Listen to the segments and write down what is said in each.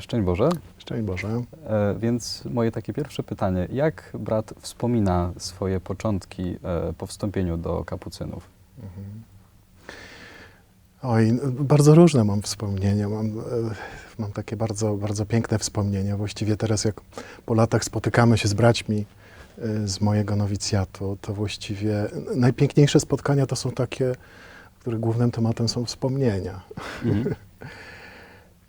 Szczęść Boże. Szczęść Boże. E, Więc moje takie pierwsze pytanie. Jak brat wspomina swoje początki e, po wstąpieniu do kapucynów? Oj, n- bardzo różne mam wspomnienia. Mam, e, mam takie bardzo, bardzo piękne wspomnienia. Właściwie teraz, jak po latach spotykamy się z braćmi e, z mojego nowicjatu, to właściwie najpiękniejsze spotkania to są takie, których głównym tematem są wspomnienia. E,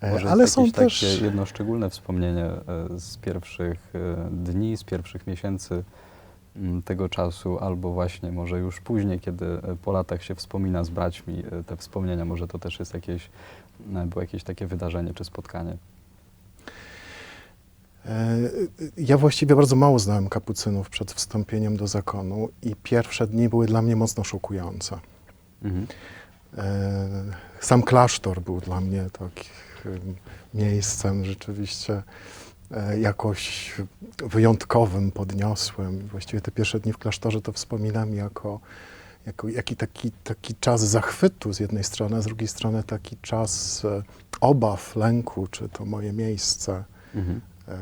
Może Ale są też. takie jedno szczególne wspomnienie e, z pierwszych e, dni, z pierwszych miesięcy m, tego czasu, albo właśnie może już później, kiedy e, po latach się wspomina z braćmi e, te wspomnienia, może to też jest jakieś, e, było jakieś takie wydarzenie czy spotkanie. E, Ja właściwie bardzo mało znałem kapucynów przed wstąpieniem do zakonu i pierwsze dni były dla mnie mocno szokujące. Mhm. E, Sam klasztor był dla mnie takim miejscem rzeczywiście e, jakoś wyjątkowym, podniosłym. Właściwie te pierwsze dni w klasztorze to wspominam jako, jako jaki taki, taki czas zachwytu z jednej strony, a z drugiej strony taki czas e, obaw, lęku, czy to moje miejsce. Mhm. E,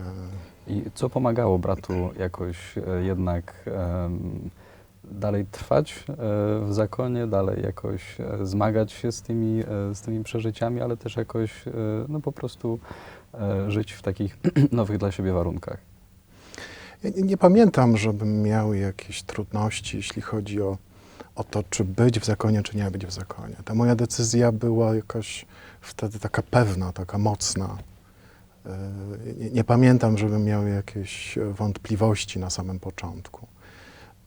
I co pomagało bratu jakoś e, jednak em, dalej trwać e, w zakonie, dalej jakoś e, zmagać się z tymi, e, z tymi przeżyciami, ale też jakoś no po prostu żyć w takich nowych dla siebie warunkach? Ja nie, nie pamiętam, żebym miał jakieś trudności, jeśli chodzi o, o to, czy być w zakonie, czy nie być w zakonie. Ta moja decyzja była jakaś wtedy taka pewna, taka mocna. Nie, nie pamiętam, żebym miał jakieś wątpliwości na samym początku.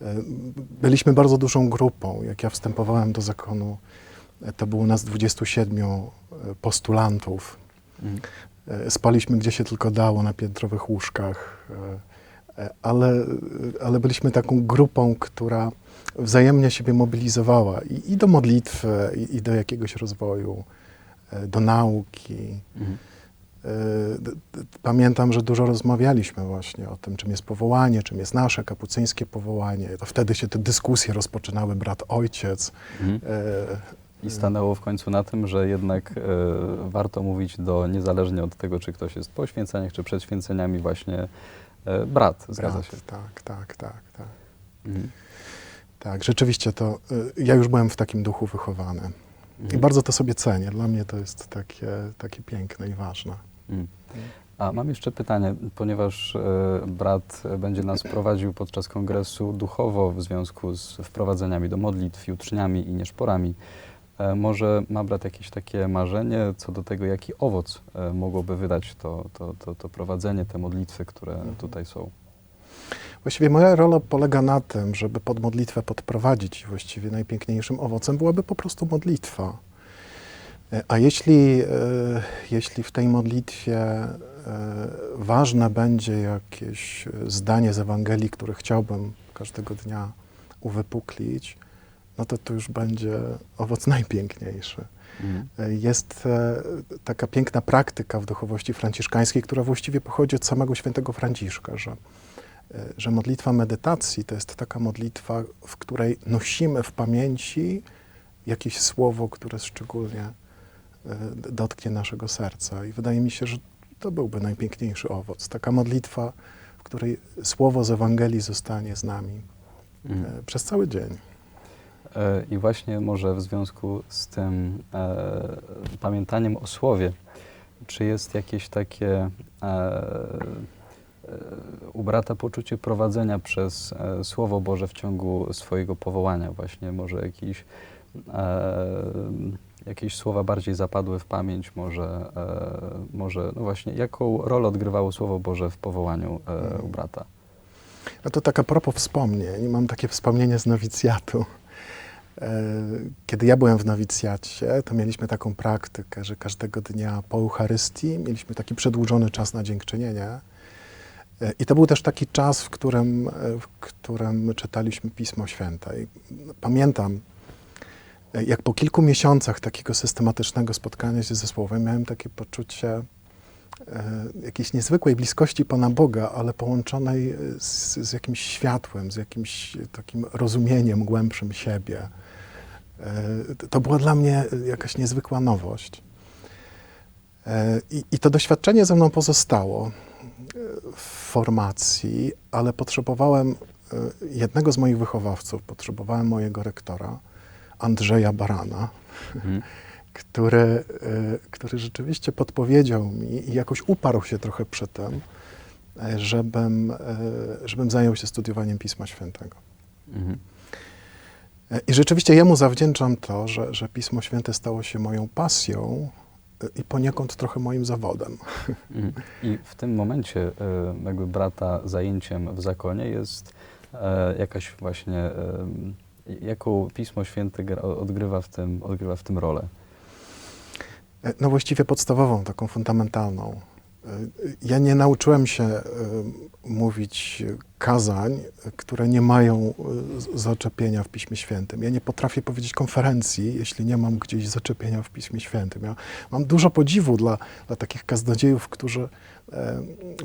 E, Byliśmy bardzo dużą grupą. Jak ja wstępowałem do zakonu, e, to było nas 27 postulantów. Mhm. E, Spaliśmy gdzie się tylko dało na piętrowych łóżkach, e, e, ale, ale byliśmy taką grupą, która wzajemnie siebie mobilizowała i, i do modlitwy, i, i do jakiegoś rozwoju, e, do nauki. Mhm. E, Pamiętam, że dużo rozmawialiśmy właśnie o tym, czym jest powołanie, czym jest nasze kapucyńskie powołanie. To wtedy się te dyskusje rozpoczynały, brat, ojciec. Mhm. E, I stanęło w końcu na tym, że jednak e, warto mówić do, niezależnie od tego, czy ktoś jest po święceniach, czy przed święceniami, właśnie brat, zgadza się. Tak, tak, tak, tak. Mhm. Tak, rzeczywiście to, y, ja już byłem w takim duchu wychowany. I Mhm. bardzo to sobie cenię. Dla mnie to jest takie, takie piękne i ważne. Mm. A mam jeszcze pytanie, ponieważ e, brat będzie nas prowadził podczas kongresu duchowo w związku z wprowadzeniami do modlitw, jutrzniami i nieszporami. E, może ma brat jakieś takie marzenie co do tego, jaki owoc e, mogłoby wydać to, to, to, to prowadzenie, te modlitwy, które Mhm. tutaj są? Właściwie moja rola polega na tym, żeby pod modlitwę podprowadzić i właściwie najpiękniejszym owocem byłaby po prostu modlitwa. A jeśli, e, jeśli w tej modlitwie e, ważne będzie jakieś e, zdanie z Ewangelii, które chciałbym każdego dnia uwypuklić, no to to już będzie owoc najpiękniejszy. Mhm. Jest taka piękna praktyka w duchowości franciszkańskiej, która właściwie pochodzi od samego świętego Franciszka, że, że modlitwa medytacji to jest taka modlitwa, w której nosimy w pamięci jakieś słowo, które szczególnie dotknie naszego serca. I wydaje mi się, że to byłby najpiękniejszy owoc. Taka modlitwa, w której słowo z Ewangelii zostanie z nami e, przez cały dzień. E, I właśnie może w związku z tym e, pamiętaniem o słowie, czy jest jakieś takie e, e, u brata poczucie prowadzenia przez e, Słowo Boże w ciągu swojego powołania? Właśnie może jakiś, e, jakieś słowa bardziej zapadły w pamięć, może, e, może no właśnie, jaką rolę odgrywało Słowo Boże w powołaniu e, u brata? A to tak a propos wspomnień. Mam takie wspomnienie z nowicjatu. E, Kiedy ja byłem w nowicjacie, to mieliśmy taką praktykę, że każdego dnia po Eucharystii mieliśmy taki przedłużony czas na dziękczynienie. E, I to był też taki czas, w którym, e, w którym czytaliśmy Pismo Święte. I pamiętam, jak po kilku miesiącach takiego systematycznego spotkania się ze Słowem miałem takie poczucie e, jakiejś niezwykłej bliskości Pana Boga, ale połączonej z, z jakimś światłem, z jakimś takim rozumieniem głębszym siebie. E, to- była dla mnie jakaś niezwykła nowość. E, I, I to doświadczenie ze mną pozostało e, w formacji, ale potrzebowałem e, jednego z moich wychowawców, potrzebowałem mojego rektora, Andrzeja Barana, Mhm. który, e, który rzeczywiście podpowiedział mi i jakoś uparł się trochę przy tym, e, żebym, e, żebym zajął się studiowaniem Pisma Świętego. Mhm. I rzeczywiście jemu zawdzięczam to, że, że Pismo Święte stało się moją pasją i poniekąd trochę moim zawodem. Mhm. I w tym momencie jakby brata zajęciem w zakonie jest jakaś właśnie, jaką Pismo Święte odgrywa, w tym, odgrywa w tym rolę? E, No właściwie podstawową, taką fundamentalną. E, Ja nie nauczyłem się e, mówić kazań, które nie mają zaczepienia w Piśmie Świętym. Ja nie potrafię powiedzieć konferencji, jeśli nie mam gdzieś zaczepienia w Piśmie Świętym. Ja mam dużo podziwu dla, dla takich kaznodziejów, którzy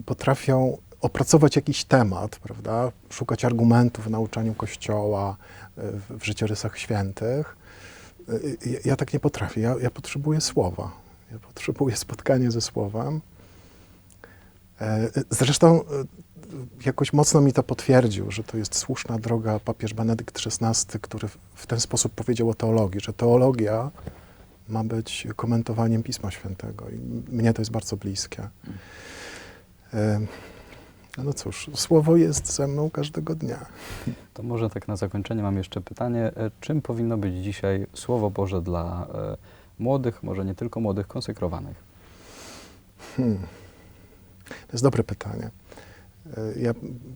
potrafią opracować jakiś temat, prawda? szukać argumentów w nauczaniu Kościoła, e, w, życiorysach świętych. E, Ja, ja tak nie potrafię. Ja, ja potrzebuję słowa. Ja potrzebuję spotkania ze słowem. E, Zresztą e, jakoś mocno mi to potwierdził, że to jest słuszna droga papież Benedykt XVI, który w- ten sposób powiedział o teologii, że teologia ma być komentowaniem Pisma Świętego. I mnie to jest bardzo bliskie. No cóż, słowo jest ze mną każdego dnia. To może tak na zakończenie mam jeszcze pytanie, e, czym powinno być dzisiaj Słowo Boże dla e, młodych, może nie tylko młodych, konsekrowanych? Hmm. To jest dobre pytanie. E, Ja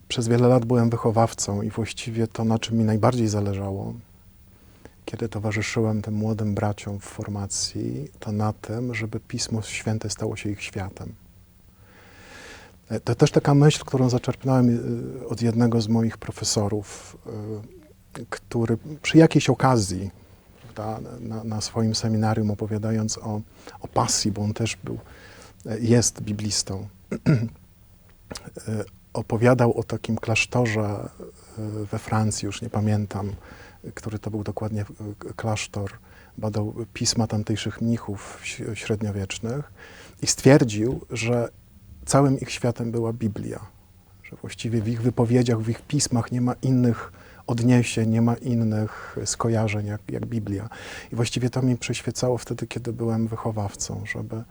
przez wiele lat byłem wychowawcą i właściwie to, na czym mi najbardziej zależało, kiedy towarzyszyłem tym młodym braciom w formacji, to na tym, żeby Pismo Święte stało się ich światem. To też taka myśl, którą zaczerpnąłem e, od jednego z moich profesorów, e, który przy jakiejś okazji prawda, na, na swoim seminarium opowiadając o, o pasji, bo on też był e, jest biblistą, opowiadał o takim klasztorze we Francji, już nie pamiętam, który to był dokładnie klasztor, badał pisma tamtejszych mnichów średniowiecznych i stwierdził, że całym ich światem była Biblia, że właściwie w ich wypowiedziach, w ich pismach nie ma innych odniesień, nie ma innych skojarzeń jak, jak Biblia. I właściwie to mi przyświecało wtedy, kiedy byłem wychowawcą, żeby,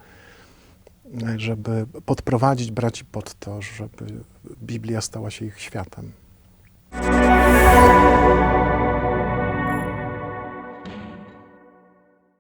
żeby podprowadzić braci pod to, żeby Biblia stała się ich światem.